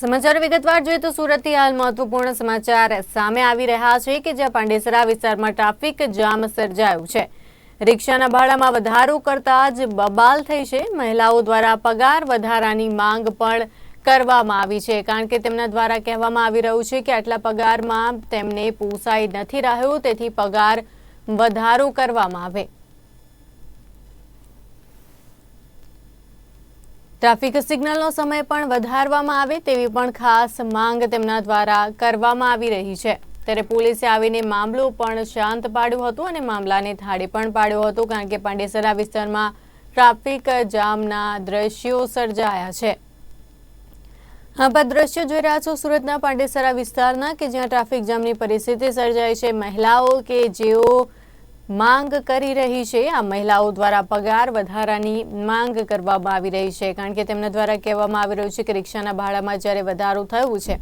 સમાચાર વિગતવાર જોઈએ તો સુરતથી હાલ મહત્વપૂર્ણ સમાચાર સામે આવી રહ્યા છે કે જ્યાં પાંડેસરા વિસ્તારમાં ટ્રાફિક જામ સર્જાયું છે. રિક્ષાના ભાડામાં વધારો કરતા જ બબાલ થઈ છે. મહિલાઓ દ્વારા પગાર વધારાની માંગ પણ કરવામાં આવી છે. કારણ કે તેમના દ્વારા કહેવામાં આવી રહ્યું છે કે આટલા પગારમાં તેમને પોસાઈ નથી રહ્યો, તેથી પગાર વધારો કરવામાં આવે. ટ્રાફિક સિગ્નલનો સમય પણ વધારવામાં આવે તેવી પણ ખાસ માંગ તેમના દ્વારા કરવામાં આવી રહી છે. ત્યારે પોલીસે આવીને મામલો પણ શાંત પાડ્યો હતો અને મામલાને થાળે પણ પાડ્યો હતો, કારણ કે પાંડેસરા વિસ્તારમાં ટ્રાફિક જામના દ્રશ્યો સર્જાયા છે. આપ દ્રશ્યો જોઈ રહ્યા છો સુરતના પાંડેસરા વિસ્તારના, કે જ્યાં ટ્રાફિક જામની પરિસ્થિતિ સર્જાઈ છે. મહિલાઓ કે જેઓ માંગ કરી રહી છે. આ મહિલાઓ દ્વારા પગાર વધારાની માંગ કરવામાં આવી રહી છે. કારણ કે તેમના દ્વારા કહેવામાં આવી રહ્યું છે કે રિક્ષાના ભાડામાં જ્યારે વધારો થયું છે,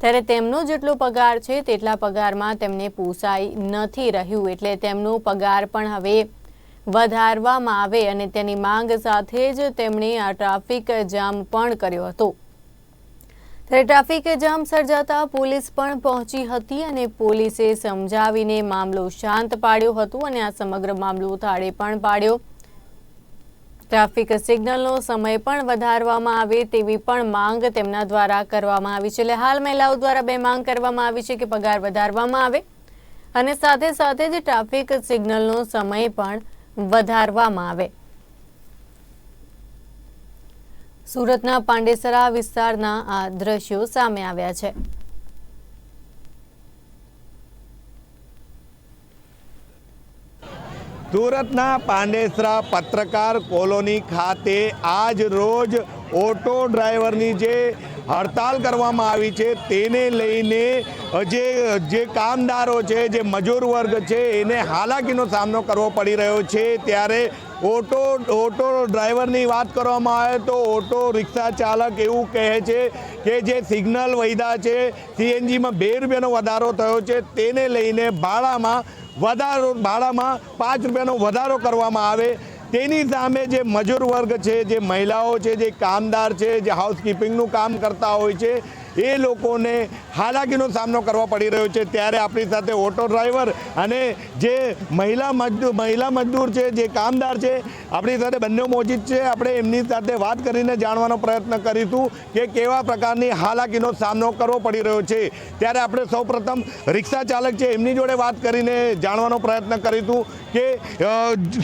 ત્યારે તેમનો જેટલો પગાર છે, તેટલા પગારમાં તેમને પોસાઈ નથી રહ્યું. એટલે તેમનો પગાર પણ હવે વધારવામાં આવે અને તેની માંગ સાથે જ તેમણે આ ટ્રાફિક જામ પણ કર્યો હતો. ત્યારે ટ્રાફિક જામ સર્જાતા પોલીસ પણ પહોંચી હતી અને પોલીસે સમજાવીને મામલો શાંત પાડ્યો હતો અને આ સમગ્ર મામલો થાળે પણ પાડ્યો. ટ્રાફિક સિગ્નલનો સમય પણ વધારવામાં આવે તેવી પણ માંગ તેમના દ્વારા કરવામાં આવી છે. એટલે હાલ મહિલાઓ દ્વારા બે માંગ કરવામાં આવી છે કે પગાર વધારવામાં આવે અને સાથે સાથે જ ટ્રાફિક સિગ્નલનો સમય પણ વધારવામાં આવે. સુરતના પાંડેસરા વિસ્તારના આ દ્રશ્યો સામે આવ્યા છે. સુરતના પાંડેસરા પત્રકાર કોલોની ખાતે આજ રોજ ઓટો ડ્રાઈવરની જે હડતાલ કરવામાં આવી છે. તેને લઈને જે જે કામદારો છે, જે મજૂર વર્ગ છે, એને હાલાકીનો સામનો કરવો પડી રહ્યો છે. ત્યારે ઓટો ઓટો ડ્રાઈવરની વાત કરવામાં આવે તો ઓટો રિક્ષા ચાલક એવું કહે છે કે જે સિગ્નલ વૈધા છે, સીએનજીમાં બે રૂપિયાનો વધારો થયો છે. તેને લઈને ભાડામાં વધારો, ભાડામાં પાંચ રૂપિયાનો વધારો કરવામાં આવે. તેની સામે જે મજૂર વર્ગ છે, જે મહિલાઓ છે, જે કામદાર છે, જે હાઉસકીપિંગનું કામ કરતા હોય છે એ લોકોને હાલાકીનો સામનો કરવો પડી રહ્યો છે. ત્યારે આપણી સાથે ઓટો ડ્રાઈવર અને જે મહિલા મજદૂર મહિલા મજદૂર છે, જે કામદાર છે, આપણી સાથે બંને મોજીદ છે. આપણે એમની સાથે વાત કરીને જાણવાનો પ્રયત્ન કરીશું કે કેવા પ્રકારની હાલાકીનો સામનો કરવો પડી રહ્યો છે. ત્યારે આપણે સૌપ્રથમ રિક્ષા ચાલક છે, એમની જોડે વાત કરીને જાણવાનો પ્રયત્ન કરીશું કે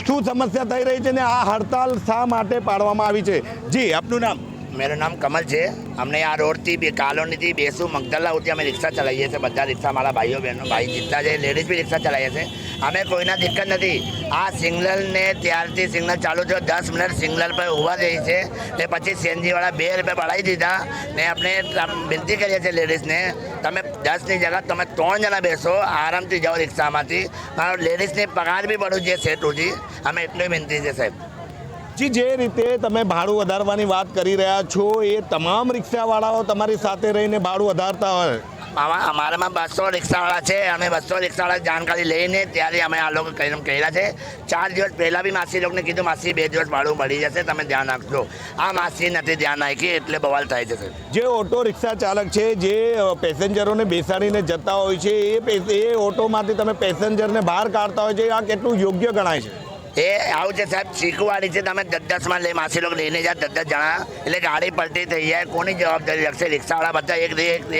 શું સમસ્યા થઈ રહી છે ને આ હડતાલ શા માટે પાડવામાં આવી છે? જી, આપનું નામ? મેરું નામ કમલ છે અમને આ રોડથી બે કાલોનીથી બેસું મગદલ્લા ઉઠી અમે રિક્ષા ચલાવીએ છીએ બધા રિક્ષા મારા ભાઈઓ બહેનો ભાઈ જીતતા છે લેડીઝ બી રિક્ષા ચલાવીએ છીએ અમે કોઈના દિક્કત નથી આ સિગ્નલને ત્યારથી સિગ્નલ ચાલુ થયો દસ મિનિટ સિગ્નલ પર ઊભા રહી છે તે પછી સીએનજીવાળા બે રૂપિયા પડાવી દીધા ને આપણે વિનંતી કરીએ છીએ લેડીઝને તમે દસની જગ્યા તમે ત્રણ જણા બેસો આરામથી જાઓ રિક્ષામાંથી મારો લેડીઝની પગાર બી પડું છે સેટ સુધી અમે એટલી વિનંતી છે સાહેબ જી જે રીતે તમે ભાડું વધારવાની વાત કરી રહ્યા છો એ તમામ રિક્ષાવાળાઓ તમારી સાથે રહીને ભાડું વધારતા હોય. અમારામાં બસો રિક્ષાવાળા છે અમે બસો રિક્ષાવાળા જાણકારી લઈને ત્યારે અમે આ લોકો કહ્યા છે. ચાર દિવસ પહેલાં બી માસી લોકોને કીધું માસી બે દિવસ ભાડું મળી જશે તમે ધ્યાન રાખજો. આ માસી નથી ધ્યાન રાખી એટલે બવાલ થાય છે જે ઓટો રિક્ષા ચાલક છે જે પેસેન્જરોને બેસાડીને જતા હોય છે એ એ ઓટોમાંથી તમે પેસેન્જરને બહાર કાઢતા હોય છે આ કેટલું યોગ્ય ગણાય છે? એ આવું છે સાહેબ શીખવાડી છે. તમે દસ દસમાં લઈ માસી લોકો લઈને જાય દસ દસ જણા. એટલે ગાડી પલટી થઈ જાય. કોની જવાબદારી રાખશે રિક્ષાવાળા બધા એક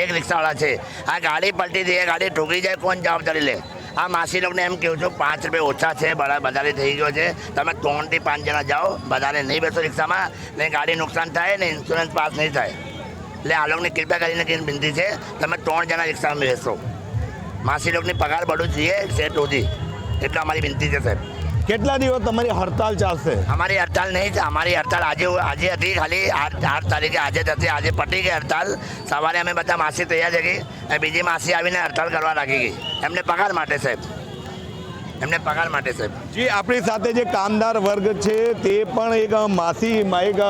એક રિક્ષાવાળા છે. આ ગાડી પલટી થઈ જાય, ગાડી ઠોકી જાય, કોણ જવાબદારી લે? આ માસી લોકોને એમ કહું છું, પાંચ રૂપિયા ઓછા છે વધારે થઈ ગયો છે. તમે ત્રણથી પાંચ જણા જાઓ વધારે નહીં બેસો રિક્ષામાં, ને ગાડી નુકસાન થાય, ને ઇન્સ્યોરન્સ પાસ નહીં થાય. એટલે આ લોકોને કૃપા કરીને વિનંતી છે, તમે ત્રણ જણા રિક્ષામાં બેસો. માસી લોકોની પગાર બઢું જોઈએ સેટ સુધી એટલે અમારી વિનંતી છે, સાહેબ. કેટલા દિવસ તમારી હડતાલ ચાલશે? અમારી હડતાલ નહીં અમારી હડતાલ આજે આજે હતી ખાલી આઠ આઠ તારીખે, આજે હતી, આજે પટી ગઈ હડતાલ. સવારે અમે બધા માસી તૈયાર થઈ ગઈ બીજી માસી આવીને હડતાલ કરવા લાગી ગઈ. એમને પગાર માટે સાહેબ. એમને પગાર માટે સાહેબ. જી આપણી સાથે જે કામદાર વર્ગ છે તે પણ એક માસી એક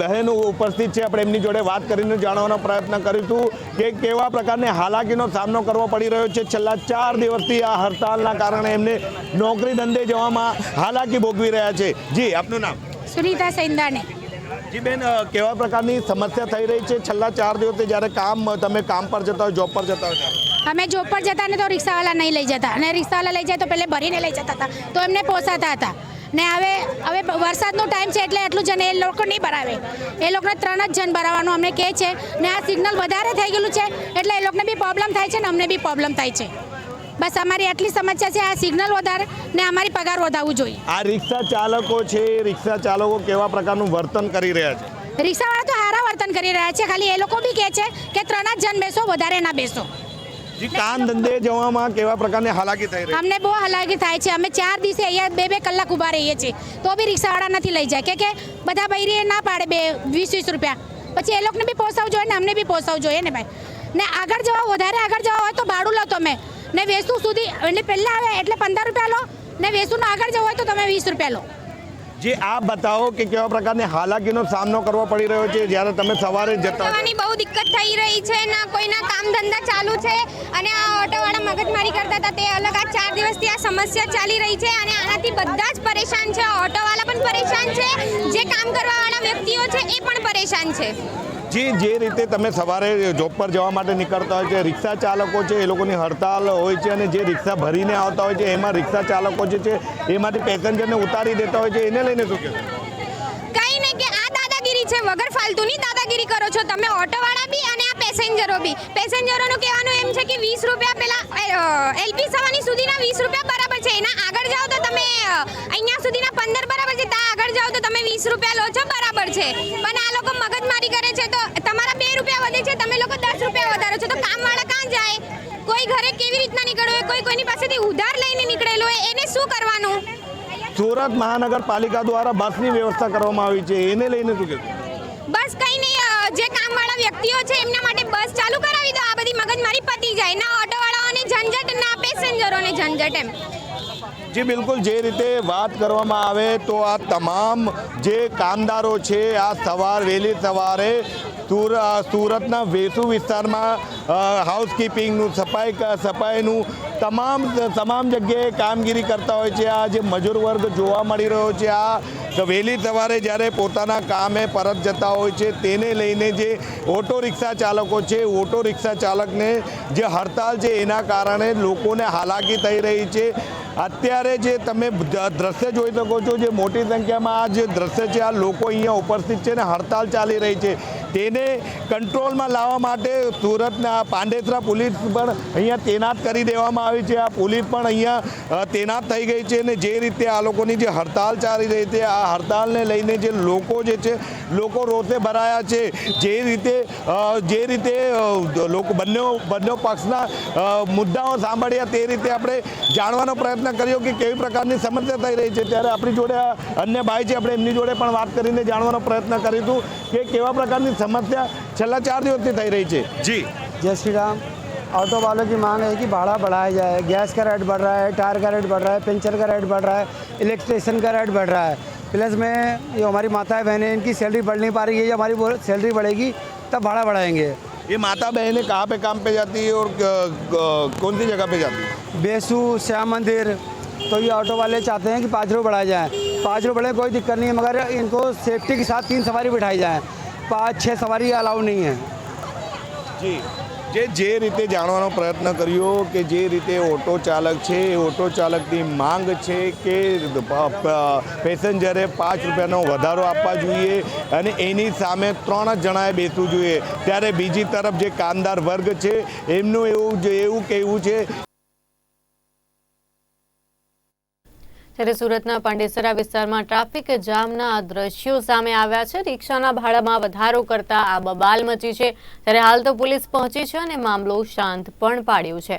બહેન ઉપસ્થિત છે. આપણે એમની જોડે વાત કરીને જાણવાનો પ્રયત્ન કરીશું કે કેવા પ્રકારની હાલાકીનો સામનો કરવો પડી રહ્યો છે. છેલ્લા ચાર દિવસથી આ હડતાલના કારણે એમને નોકરી ધંધે જવામાં હાલાકી ભોગવી રહ્યા છે. જી આપનું નામ? સુનિતા સૈંદાણી જી બેન કેવા પ્રકારની સમસ્યા થઈ રહી છે? છેલ્લા ચાર દિવસથી જ્યારે કામ તમે કામ પર જતા હોય જોબ પર જતા હોય ત્યારે? અમે જોબ પર જતા ને તો રિક્ષાવાળા નહીં લઈ જતા. અને રિક્ષાવાળા લઈ જાય તો પહેલે ભરીને લઈ જતા હતા. તો એમને પોસાતા હતા. ને હવે હવે વરસાદનો ટાઈમ છે એટલે એટલું જણ એ લોકો નહીં ભરાવે. એ લોકોને ત્રણ જ જણ ભરાવાનું અમને કહે છે. ને આ સિગ્નલ વધારે થઈ ગયેલું છે એટલે એ લોકોને બી પ્રોબ્લેમ થાય છે ને અમને બી પ્રોબ્લેમ થાય છે. બસ અમારી આટલી સમસ્યા છે આ સિગ્નલ વધારે ને અમારી પગાર વધારવું જોઈએ. આ રિક્ષા ચાલકો છે રિક્ષા ચાલકો કેવા પ્રકારનું વર્તન કરી રહ્યા છે? રિક્ષાવાળા તો સારા વર્તન કરી રહ્યા છે. ખાલી એ લોકો બી કહે છે કે ત્રણ જ જણ બેસો વધારે ના બેસો. જી કામ ધંધે જવામાં કેવા પ્રકારની હાલાકી થઈ રહી? અમને બહુ હાલાકી થાય છે. અમે ચાર દિવસે અહીંયા બે બે કલાક ઊભા રહીએ છીએ. તો બી રિક્ષાવાળા નથી લઈ જાય. કે કે બધા બૈરીએ ના પાડે બે વીસ વીસ રૂપિયા. પછી એ લોકોને બી જોઈએ ને અમને બી પોસાવવું જોઈએ ને ભાઈ. ને આગળ જવા વધારે આગળ જવા હોય તો ભાડું લો તમે. ને વેસુ સુધી એટલે પહેલાં આવે એટલે પંદર રૂપિયા લો. ને વેસુનો આગળ જવું હોય તો તમે વીસ રૂપિયા લો. જે આપ બતાવો કે કેવા પ્રકારની હાલાકીનો સામનો કરવો પડી રહ્યો છે? જ્યારે તમે સવારે જતા જવાની બહુ દિક્કત થઈ રહી છે ના કોઈના કામ ધંધા ચાલુ છે અને આ ઓટોવાળા મગજમારી કરતા હતા તે અલગ આ ચાર દિવસથી આ સમસ્યા ચાલી રહી છે અને આનાથી બધા જ પરેશાન છે. ઓટોવાળા પણ પરેશાન છે. જે કામ કરવાવાળા વ્યક્તિઓ છે એ પણ પરેશાન છે. જે જે રીતે તમે સવારે જોબ પર જવા માટે નીકળતા હોય છે રિક્ષા ચાલકો છે એ લોકોની હડતાલ હોય છે અને જે રિક્ષા ભરીને આવતા હોય છે એમાં રિક્ષા ચાલકો જે છે એમાંથી પેસેન્જરને ઉતારી દેતા હોય છે. એને લઈને શું કહેશો? કઈ નહીં કે આ દાદાગીરી છે, વગર ફાલતુની દાદાગીરી કરો છો. તમે ઓટોવાળા બી અને આ પેસેન્જરો બી. પેસેન્જરોનું કહેવાનું એમ છે કે વીસ રૂપિયા પેલા એલપી સવાની સુધીના વીસ રૂપિયા બરાબર છે. એના આગળ જાઓ તો તમે અહીંયા સુધીના પંદર બરાબર છે. ત્યાં આગળ જાઓ તો તમે વીસ રૂપિયા લો છો, બરાબર છે. પણ આ લોકો મગજમારી કરે છે તો તમારા બે રૂપિયા વધે છે, તમે લોકો દસ રૂપિયા વધારો છો. તો કામવાળા કાં જાય? કોઈ ઘરે કેવી રીતના નીકળ્યો હોય? કોઈ કોઈની પાસેથી ઉધાર લઈને નીકળેલો હોય? એને શું કરવાનું? સુરત મહાનગરપાલિકા દ્વારા બસની વ્યવસ્થા કરવામાં આવી છે. એને લઈને શું કહેશો? બસ કંઈ નહીં જે કામવાળા વ્યક્તિઓ છે એમના માટે બસ ચાલુ કરાવી દો. આ બધી મગજમારી પતી જાય. ના ઓટોવાળાઓને ઝંઝટ ના પેસેન્જરોને ઝંઝટ એમ. જી બિલકુલ. જે રીતે વાત કરવામાં આવે તો આ તમામ જે કામદારો છે આ સવાર વહેલી સવારે સુરતના વેસુ વિસ્તારમાં હાઉસકીપિંગનું સફાઈ સફાઈનું તમામ તમામ જગ્યાએ કામગીરી કરતા હોય છે. આ જે મજૂર વર્ગ જોવા મળી રહ્યો છે, આ વહેલી સવારે જ્યારે પોતાના કામે પરત જતા હોય છે, તેને લઈને જે ઓટો રિક્ષા ચાલકો છે, ઓટો રિક્ષા ચાલકને જે હડતાલ છે, એના કારણે લોકોને હાલાકી થઈ રહી છે. અત્યારે જે તમે દ્રશ્ય જોઈ શકો છો, જે મોટી સંખ્યામાં આ જે દ્રશ્ય છે, આ લોકો અહીંયા ઉપસ્થિત છે ને હડતાલ ચાલી રહી છે. તેને કંટ્રોલમાં લાવવા માટે સુરતના પાંડેસરા પોલીસ પણ અહીંયા તૈનાત કરી દેવામાં આવી છે. આ પોલીસ પણ અહીંયા તૈનાત થઈ ગઈ છે અને જે રીતે આ લોકોની જે હડતાલ ચાલી રહી છે, આ હડતાલને લઈને જે લોકો જે છે, લોકો રોષે ભરાયા છે. જે રીતે જે રીતે લોકો બંને બંને પક્ષના મુદ્દાઓ સાંભળ્યા તે રીતે આપણે જાણવાનો પ્રયત્ન કર્યો કે કેવી પ્રકારની સમસ્યા થઈ રહી છે ત્યારે આપણી જોડે આ અન્ય ભાઈ છે આપણે એમની જોડે પણ વાત કરીને જાણવાનો પ્રયત્ન કરીશું કે કેવા પ્રકારની સમસ્યા છેલ્લા ચાર દિવસથી થઈ રહી છે જી जय श्री राम ऑटो वालों की मांग है कि भाड़ा बढ़ाया जाए गैस का रेट बढ़ रहा है टायर का रेट बढ़ रहा है पेंचर का रेट बढ़ रहा है इलेक्ट्रिशियन का रेट बढ़ रहा है प्लस में जो हमारी माताएं बहनें हैं, इनकी सैलरी बढ़ नहीं पा रही है जब हमारी वो सैलरी बढ़ेगी तब भाड़ा बढ़ाएंगे ये माता बहनें कहाँ पे काम पे जाती है और कौन सी जगह पे जाती है? बेसू श्याम मंदिर। तो ये ऑटो वाले चाहते हैं कि पाँच रुपये बढ़ाए जाएँ। पाँच रुपये बढ़े कोई दिक्कत नहीं है मगर इनको सेफ्टी के साथ तीन सवारी बिठाई जाए। पाँच छः सवारी अलाउ नहीं है। જી જે જે રીતે જાણવાનો પ્રયત્ન કર્યો કે જે રીતે ઓટો ચાલક છે, એ ઓટો ચાલકની માંગ છે કે પેસેન્જરે પાંચ રૂપિયાનો વધારો આપવા જોઈએ અને એની સામે ત્રણ જ જણાએ બેસવું જોઈએ. ત્યારે બીજી તરફ જે કામદાર વર્ગ છે, એમનું એવું જે એવું કહેવું છે ત્યારે સુરતના પાંડેસરા વિસ્તારમાં ટ્રાફિક જામના દ્રશ્યો સામે આવ્યા છે. રિક્ષાના ભાડામાં વધારો કરતા આ બબાલ મચી છે. ત્યારે હાલ તો પોલીસ પહોંચી છે અને મામલો શાંત પણ પાડ્યો છે.